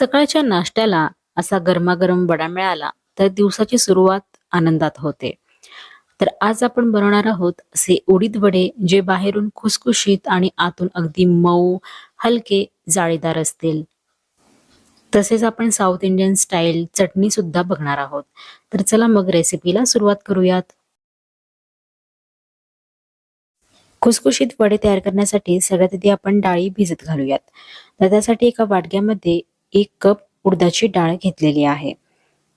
सकाळच्या नाश्त्याला असा गरमागरम वडा मिळाला तर दिवसाची सुरुवात आनंदात होते. तर आज आपण बनवणार आहोत असे उडीद वडे जे बाहेरून खुसखुशीत आणि आतून अगदी मऊ हलके जाळीदार असतील. तसेच आपण साऊथ इंडियन स्टाईल चटणी सुद्धा बघणार आहोत. तर चला मग रेसिपीला सुरुवात करूयात. खुसखुशीत वडे तयार करण्यासाठी सगळ्यात आधी आपण डाळी भिजत घालूयात. तर त्यासाठी एका वाटग्यामध्ये एक कप उडदाची डाळ घेतलेली आहे.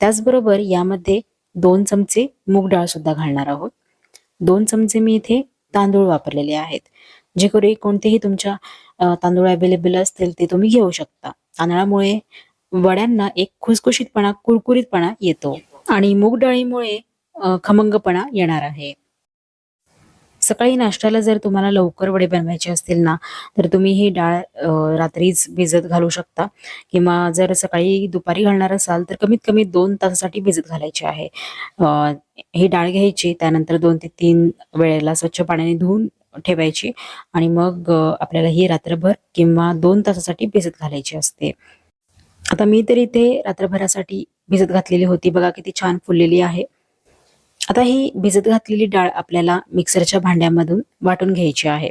त्याचबरोबर यामध्ये दोन चमचे मूग डाळ सुद्धा घालणार आहोत. दोन चमचे मी इथे तांदूळ वापरलेले आहेत. जे करून कोणतेही तुमच्या तांदूळ अवेलेबल असतील ते तुम्ही घेऊ शकता. तांदळामुळे वड्यांना एक खुसखुशीतपणा कुरकुरीतपणा येतो. आणि मूग डाळीमुळे खमंगपणा येणार आहे. सकाळी नाश्त्याला जर तुम्हाला लवकर वडे बनवायचे असतील ना तर तुम्ही ही डाळ रात्रीच भिजत घालू शकता. किंवा जर सकाळी दुपारी घालणार असाल तर कमीत कमी दोन तासासाठी भिजत घालायची आहे. ही डाळ घ्यायची त्यानंतर दोन ते तीन वेळेला स्वच्छ पाण्याने धुवून ठेवायची आणि मग आपल्याला ही रात्रभर किंवा दोन तासासाठी भिजत घालायची असते. आता मी तर इथे रात्रभरासाठी भिजत घातलेली होती. बघा किती छान फुललेली आहे. आता ही भिजत घातलेली डाळ आपल्याला मिक्सरच्या भांड्यामधून वाटून घ्यायची आहे.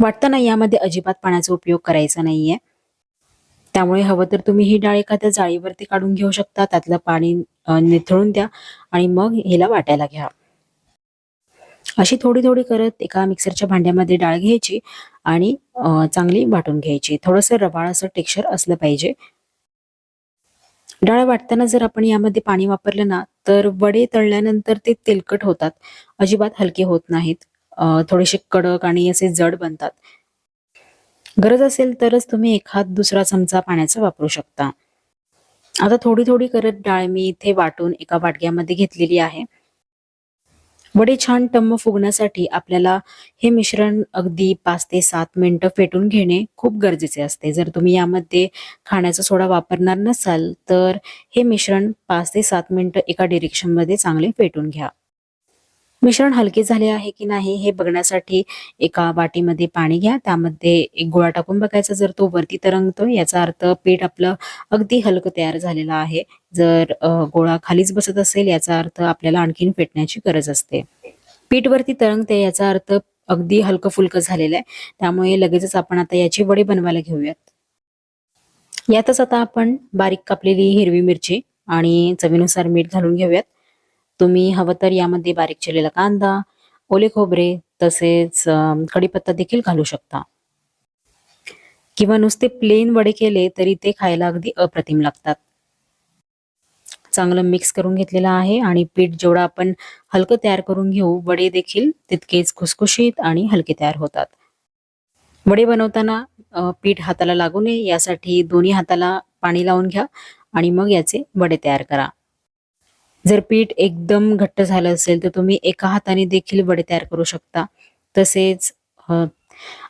वाटताना यामध्ये अजिबात पाण्याचा उपयोग करायचा नाहीये. त्यामुळे हवं तर तुम्ही ही डाळ एखाद्या जाळीवरती काढून घेऊ शकता त्यातलं पाणी निथळून द्या आणि मग हिला वाटायला घ्या. अशी थोडी थोडी करत एका मिक्सरच्या भांड्यामध्ये डाळ घ्यायची आणि चांगली वाटून घ्यायची. थोडंसं रवाळ असं टेक्स्चर असलं पाहिजे. डाळ वाटताना जर आपण यामध्ये पाणी वापरलं ना तर वडे तळल्यानंतर ते तेलकट होतात. अजिबात हलके होत नाहीत. थोडेसे कडक आणि असे जड बनतात. गरज असेल तरच तुम्ही एखाद दुसरा चमचा पाण्याचा वापरू शकता. आता थोडी थोडी करत डाळ मी इथे वाटून एका वाटक्यामध्ये घेतलेली आहे. वडे छान टम्म फुगण्यासाठी आपल्याला हे मिश्रण अगदी पाच ते सात मिनटं फेटून घेणे खूप गरजेचे असते. जर तुम्ही यामध्ये खाण्याचा सोडा वापरणार नसाल तर हे मिश्रण पाच ते सात मिनटं एका डिरेक्शनमध्ये चांगले फेटून घ्या. मिश्रण हलके झाले आहे की नाही हे बघण्यासाठी एका वाटीमध्ये पाणी घ्या. त्यामध्ये एक गोळा टाकून बघायचा जर तो वरती तरंगतो याचा अर्थ पीठ आपलं अगदी हलकं तयार झालेलं आहे. जर गोळा खालीच बसत असेल याचा अर्थ आपल्याला आणखीन फेटण्याची गरज असते. पीठ वरती तरंगते याचा अर्थ अगदी हलकं फुलकं झालेलं आहे. त्यामुळे लगेचच आपण आता याची वडे बनवायला घेऊयात. यातच आता आपण बारीक कापलेली हिरवी मिरची आणि चवीनुसार मीठ घालून घेऊयात. तुम्ही हवं तर यामध्ये बारीक चिरलेला कांदा ओले खोबरे तसेच कढीपत्ता देखील घालू शकता. किंवा नुसते प्लेन वडे केले तरी ते खायला अगदी अप्रतिम लागतात. चांगलं मिक्स करून घेतलेलं आहे आणि पीठ जेवढं आपण हलकं तयार करून घेऊ वडे देखील तितकेच खुसखुशीत आणि हलके तयार होतात. वडे बनवताना पीठ हाताला लागू नये यासाठी दोन्ही हाताला पाणी लावून घ्या आणि मग याचे वडे तयार करा. जर पीठ एकदम घट्ट झालं असेल तर तुम्ही एका हाताने देखील वडे तयार करू शकता. तसेच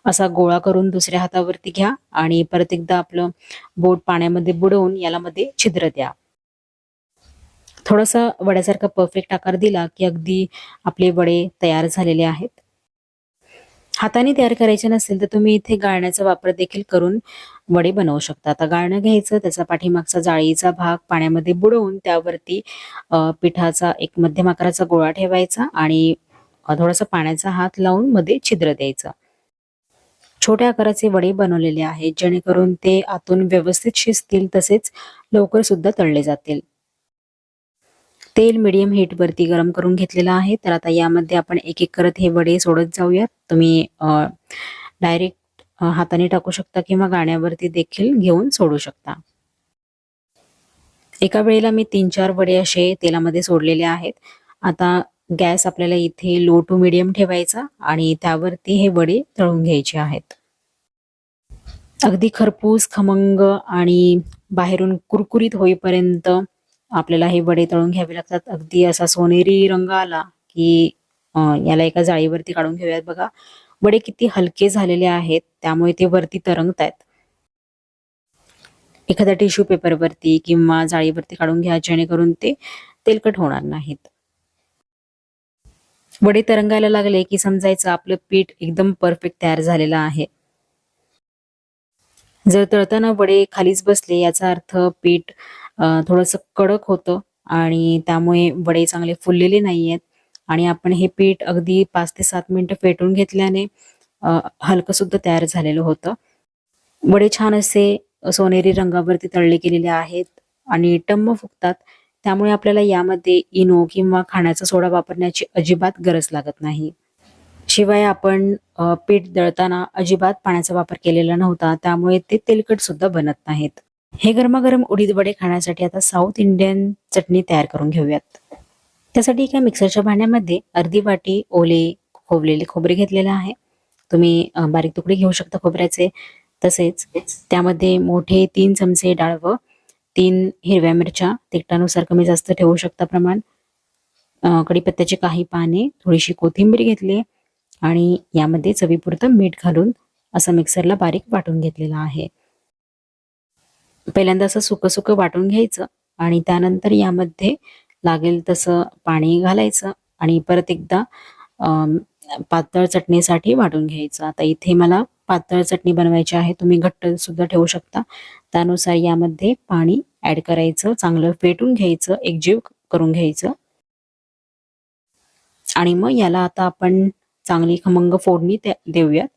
असा गोळा करून दुसऱ्या हातावरती घ्या आणि परत एकदा आपलं बोट पाण्यामध्ये बुडवून याला मध्ये छिद्र द्या. थोडासा वड्यासारखा परफेक्ट आकार दिला की अगदी आपले वडे तयार झालेले आहेत. हाताने तयार करायचे नसेल तर तुम्ही इथे गाळण्याचा वापर देखील करून वडे बनवू शकता. आता गाळणं घ्यायचं त्याचा पाठीमागचा जाळीचा भाग पाण्यामध्ये बुडवून त्यावरती पिठाचा एक मध्यम आकाराचा गोळा ठेवायचा आणि थोडासा पाण्याचा हात लावून मध्ये छिद्र द्यायचं. छोट्या आकाराचे वडे बनवलेले आहेत जेणेकरून ते आतून व्यवस्थित शिजतील तसेच लवकर सुद्धा तळले जातील. तेल मीडियम हीट वरती गरम करून घेतलेलं आहे. तर आता यामध्ये आपण एक एक करत हे वडे सोडत जाऊयात. तुम्ही डायरेक्ट हाताने टाकू शकता किंवा गाण्यावरती देखील घेऊन सोडू शकता. एका वेळेला मी तीन चार वडे असे तेलामध्ये सोडलेले आहेत. आता गॅस आपल्याला इथे लो टू मिडियम ठेवायचा आणि त्यावरती हे वडे तळून घ्यायचे आहेत. अगदी खरपूस खमंग आणि बाहेरून कुरकुरीत होईपर्यंत आपल्याला हे वडे तळून घ्यावे लागतात. अगदी असा सोनेरी रंग आला की याला एका जाळीवरती काढून घेऊयात बघा. वडे किती हलके झालेले आहेत त्यामुळे ते वरती तरंगत आहेत एखाद्या टिश्यू पेपरवरती किंवा जाळीवरती काढून घ्या जेणेकरून ते तेलकट होणार नाहीत. वडे तरंगायला लागले की समजायचं आपलं पीठ एकदम परफेक्ट तयार झालेलं आहे. जर तळताना वडे खालीच बसले याचा अर्थ पीठ थोडस थोडंसं कडक होतं आणि त्यामुळे वडे चांगले फुललेले नाही आहेत आणि आपण हे पीठ अगदी पाच ते सात मिनिटं फेटून घेतल्याने हलकं सुद्धा तयार झालेलं होतं. वडे छान असे सोनेरी रंगावरती तळले गेलेले आहेत आणि टम्म फुगतात. त्यामुळे आपल्याला यामध्ये इनो किंवा खाण्याचा सोडा वापरण्याची अजिबात गरज लागत नाही. शिवाय आपण पीठ दळताना अजिबात पाण्याचा वापर केलेला नव्हता त्यामुळे ते तेलकट सुद्धा बनत नाहीत. हे गरमागरम उडीद वडे खाण्यासाठी आता साऊथ इंडियन चटणी तयार करून घेऊयात. त्यासाठी एका मिक्सरच्या भांड्यामध्ये अर्धी वाटी ओले खोबलेले खोबरे घेतलेले आहे. तुम्ही बारीक तुकडे घेऊ शकता खोबऱ्याचे. तसेच त्यामध्ये मोठे तीन चमचे डाळ व तीन हिरव्या मिरच्या तिखटानुसार कमी जास्त ठेवू शकता प्रमाण. अ, कढीपत्त्याची काही पाने थोडीशी कोथिंबीर घेतली आणि यामध्ये चवीपुरतं मीठ घालून असं मिक्सरला बारीक वाटून घेतलेलं आहे. पहिल्यांदा असं सुकं सुकं वाटून घ्यायचं आणि त्यानंतर यामध्ये लागेल तसं पाणी घालायचं आणि परत एकदा पातळ चटणीसाठी वाटून घ्यायचं. आता इथे मला पातळ चटणी बनवायची आहे तुम्ही घट्ट सुद्धा ठेवू शकता. त्यानुसार यामध्ये पाणी ऍड करायचं चांगलं फेटून घ्यायचं एकजीव करून घ्यायचं. आणि मग याला आता आपण चांगली खमंग फोडणी देऊयात.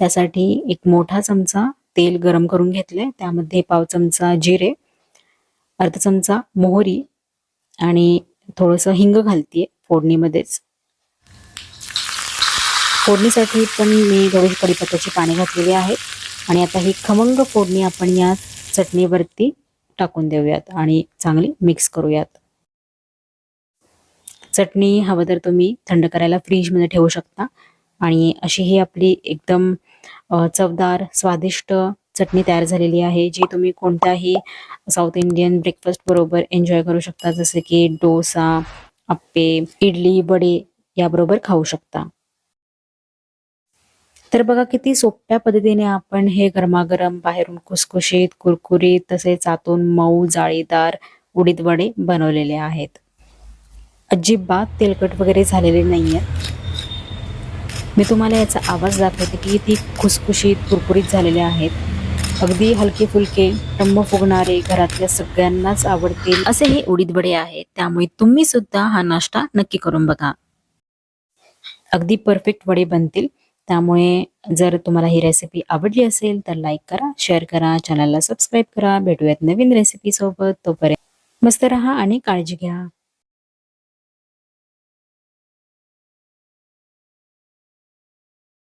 त्यासाठी एक मोठा चमचा तेल गरम करून घेतलंय. त्यामध्ये पाव चमचा जिरे अर्धा चमचा मोहरी आणि थोडंसं हिंग घालते फोडणीमध्येच. फोडणीसाठी पण मी थोडीशी कढीपत्त्याची पाने घातलेली आहेत आणि आता ही खमंग फोडणी आपण या चटणीवरती टाकून देऊयात आणि चांगली मिक्स करूयात. चटणी हवं तर तुम्ही थंड करायला फ्रीजमध्ये ठेवू शकता आणि अशी ही आपली एकदम चवदार स्वादिष्ट चटणी तयार झालेली आहे जी तुम्ही कोणत्याही साऊथ इंडियन ब्रेकफास्ट बरोबर एन्जॉय करू शकता जसे की डोसा अप्पे इडली वडे याबरोबर खाऊ शकता. तर बघा किती सोप्या पद्धतीने आपण हे गरमागरम बाहेरून खुसखुशीत कुरकुरीत तसेच आतून मऊ जाळीदार उडीद वडे बनवलेले आहेत. अजिबात तेलकट वगैरे झालेले नाहीये. मी तुम्हाला याचा आवाज दाखवते की ती खुसखुशीत कुरकुरीत झालेले आहेत. अगदी हलके फुलके टम्म फुगणारे घरातल्या सगळ्यांनाच आवडतील. असे हे उडीद वडे आहेत त्यामुळे तुम्ही सुद्धा हा नाश्ता नक्की करून बघा. अगदी परफेक्ट वडे बनतील. त्यामुळे जर तुम्हाला ही रेसिपी आवडली असेल तर लाईक करा शेअर करा चॅनलला सबस्क्राईब करा. भेटूयात नवीन रेसिपी सोबत. तोपर्यंत मस्त राहा आणि काळजी घ्या.